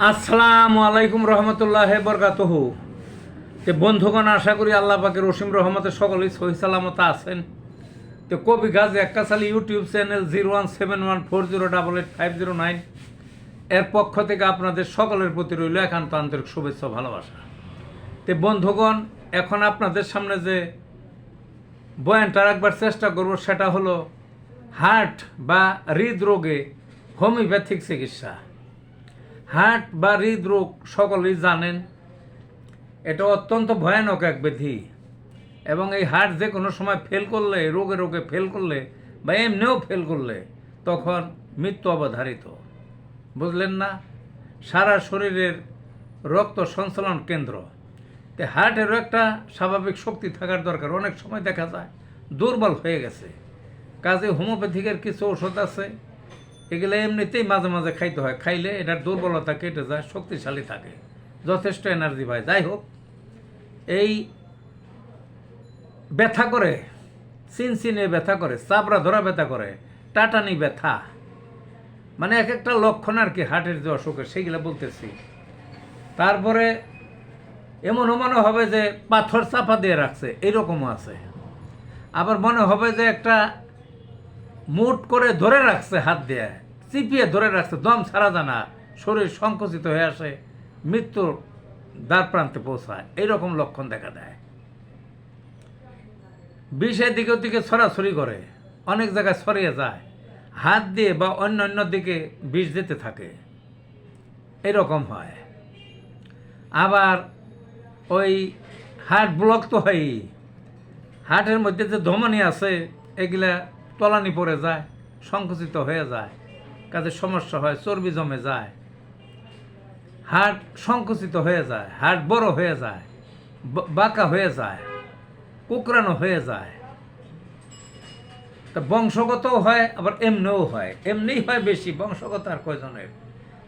আসসালামু আলাইকুম রহমতুল্লাহ বরকাতহু। তে বন্ধুগণ, আশা করি আল্লাহ পাকের রসিম রহমতে সকলেই সহি সালামত আছেন। তো কবি গাজী একটা সালে YouTube channel zero one seven one four zero double eight five zero nine এর পক্ষ থেকে আপনাদের সকলের প্রতি রইল একান্ত আন্তরিক শুভেচ্ছা ভালোবাসা। তে বন্ধুগণ, এখন আপনাদের সামনে যে বয়ানটা রাখবার চেষ্টা করব সেটা হলো, হার্ট বা হৃদরোগে হোমিওপ্যাথিক চিকিৎসা। হার্ট বা হৃদরোগ সকলেই জানেন, এটা অত্যন্ত ভয়ানক এক ব্যাধি এবং এই হার্ট যে কোনো সময় ফেল করলে, রোগে রোগে ফেল করলে বা এমনিও ফেল করলে, তখন মৃত্যু অবধারিত। বুঝলেন না? সারা শরীরের রক্ত সঞ্চালন কেন্দ্র। তে হার্টেরও একটা স্বাভাবিক শক্তি থাকার দরকার। অনেক সময় দেখা যায় দুর্বল হয়ে গেছে। কাজে হোমিওপ্যাথিকের কিছু ওষুধ আছে। এগুলো এমনিতেই মাঝে মাঝে খাইতে হয়। খাইলে এটার দুর্বলতা কেটে যায়, শক্তিশালী থাকে। যথেষ্ট এনার্জি পায়। যাই হোক, এই ব্যথা করে চিনচিনে ব্যথা করে চাপড়া ধরা ব্যথা করে, টাটানি ব্যথা মানে এক একটা লক্ষণ আর কি হার্টের যে অসুখের, সেইগুলো বলতেছি। তারপরে এমনও মনে হবে যে পাথর চাপা দিয়ে রাখছে এইরকমও আছে। আবার মনে হবে যে একটা মুট করে ধরে রাখছে হাত দিয়ে, চিপিয়ে ধরে রাখছে, দম ছাড়া জানা শরীর সংকুচিত হয়ে আসে, মৃত্যুর দ্বার প্রান্তে পৌঁছায়। এইরকম লক্ষণ দেখা দেয়। বিষের দিকে দিকে ছড়াছড়ি করে, অনেক জায়গায় ছড়িয়ে যায়, হাত দিয়ে বা অন্য অন্য দিকে বিষ যেতে থাকে। এরকম হয়। আবার ওই হার্ট ব্লক তো হয়ই। হার্টের মধ্যে যে ধমনী আছে, এগুলা তলানি পড়ে যায়, সংকুচিত হয়ে যায়, কাজে সমস্যা হয়, চর্বি জমে যায় হাট সংকুচিত হয়ে যায় হাট বড় হয়ে যায় বাঁকা হয়ে যায় কুকরানো হয়ে যায়। তা বংশগতও হয়, আবার এমনিও হয়। এমনিই হয় বেশি, বংশগত আর কয়জনের।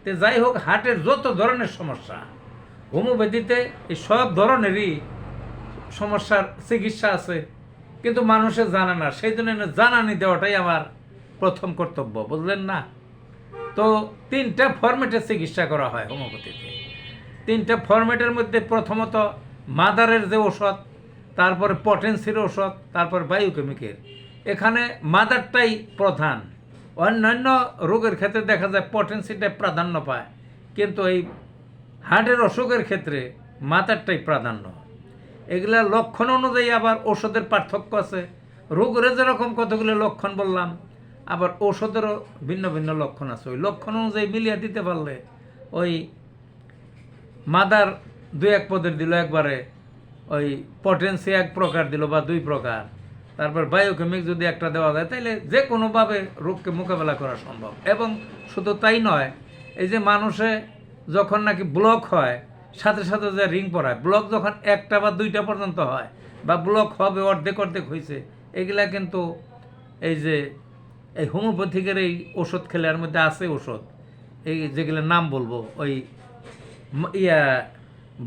তে যাই হোক, হার্টের যত ধরনের সমস্যা, হোমিওপ্যাথিতে এই সব ধরনেরই সমস্যার চিকিৎসা আছে। কিন্তু মানুষে জানে না। সেই জন্য জানানি দেওয়াটাই আমার প্রথম কর্তব্য, বুঝলেন না? তো তিনটা ফরম্যাটে চিকিৎসা করা হয় হোমিওপ্যাথিতে। তিনটা ফরম্যাটের মধ্যে প্রথমত মাদারের যে ওষুধ তারপরে পটেন্সির ওষুধ তারপর বায়োকেমিকের। এখানে মাদারটাই প্রধান। অন্যান্য রোগের ক্ষেত্রে দেখা যায় পটেন্সিটা প্রাধান্য পায়। কিন্তু এই হার্টের অসুখের ক্ষেত্রে মাদারটাই প্রাধান্য। এগুলা লক্ষণ অনুযায়ী আবার ওষুধের পার্থক্য আছে। রোগের যেরকম কতগুলো লক্ষণ বললাম, আবার ওষুধেরও ভিন্ন ভিন্ন লক্ষণ আছে। ওই লক্ষণ অনুযায়ী মিলিয়ে দিতে পারলে ওই মাদার দুই এক পদের দিল একবারে, ওই পটেন্সি এক প্রকার দিল বা দুই প্রকার। তারপর বায়োকেমিক যদি একটা দেওয়া যায় তাহলে যে কোনোভাবে রোগকে মোকাবেলা করা সম্ভব। এবং শুধু তাই নয়, এই যে মানুষে যখন নাকি ব্লক হয় সাথে সাথে যে রিং পড়ায় ব্লক যখন একটা বা দুইটা পর্যন্ত হয়, বা ব্লক হবে, অর্ধেক অর্ধেক হয়েছে এগুলা কিন্তু এই যে, এই হোমিওপ্যাথিকের এই ওষুধ খেলে মধ্যে আছে ওষুধ। এই যেগুলোর নাম বলব, ওই ইয়া,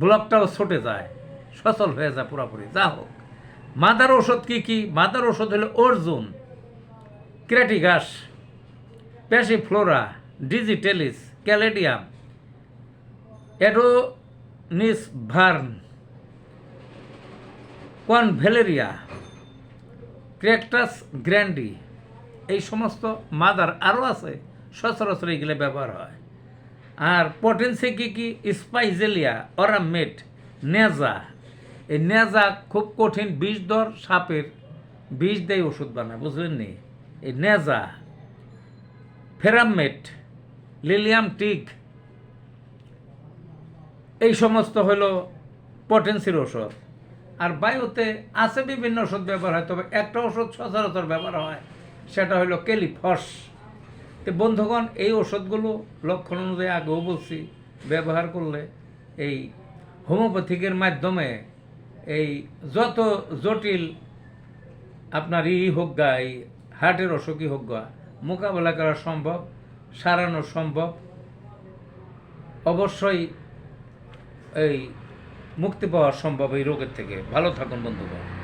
ব্লকটাও ছুটে যায়, সচল হয়ে যায় পুরোপুরি। যা হোক। মাদার ওষুধ কি কি? মাদার ওষুধ হলো Arjun, Crataegus Passiflora Digitalis, Caladium Adonis vernalis Convallaria, Cactus grandiflorus, এই সমস্ত মাদার আরও আছে, সচরাচর এগুলো ব্যবহার হয়। আর পটেন্সি কি কি? Spigelia Aurum met Naja. এই নেজা খুব কঠিন, বিষ দর সাপের বিষ দেয় ওষুধ বানায়, বুঝলেন নি? এই নেজা ফেরামেট লিলিয়াম টিক এই সমস্ত হলো পটেন্সির ওষুধ আর বায়ুতে আছে বিভিন্ন ওষুধ ব্যবহার হয়, তবে একটা ওষুধ সচরাচর ব্যবহার হয়, সেটা হলো কেলিফস। তো বন্ধুগণ, এই ওষুধগুলো লক্ষণ অনুযায়ী আগেও বলছি, ব্যবহার করলে এই হোমিওপ্যাথিকের মাধ্যমে এই যত জটিল আপনার ই হোক গা, এই হার্টের অসুখই হোক গা, মোকাবেলা করা সম্ভব, সারানো সম্ভব। অবশ্যই এই মুক্তি পাওয়া সম্ভব এই রোগের থেকে। ভালো থাকুন বন্ধুগণ।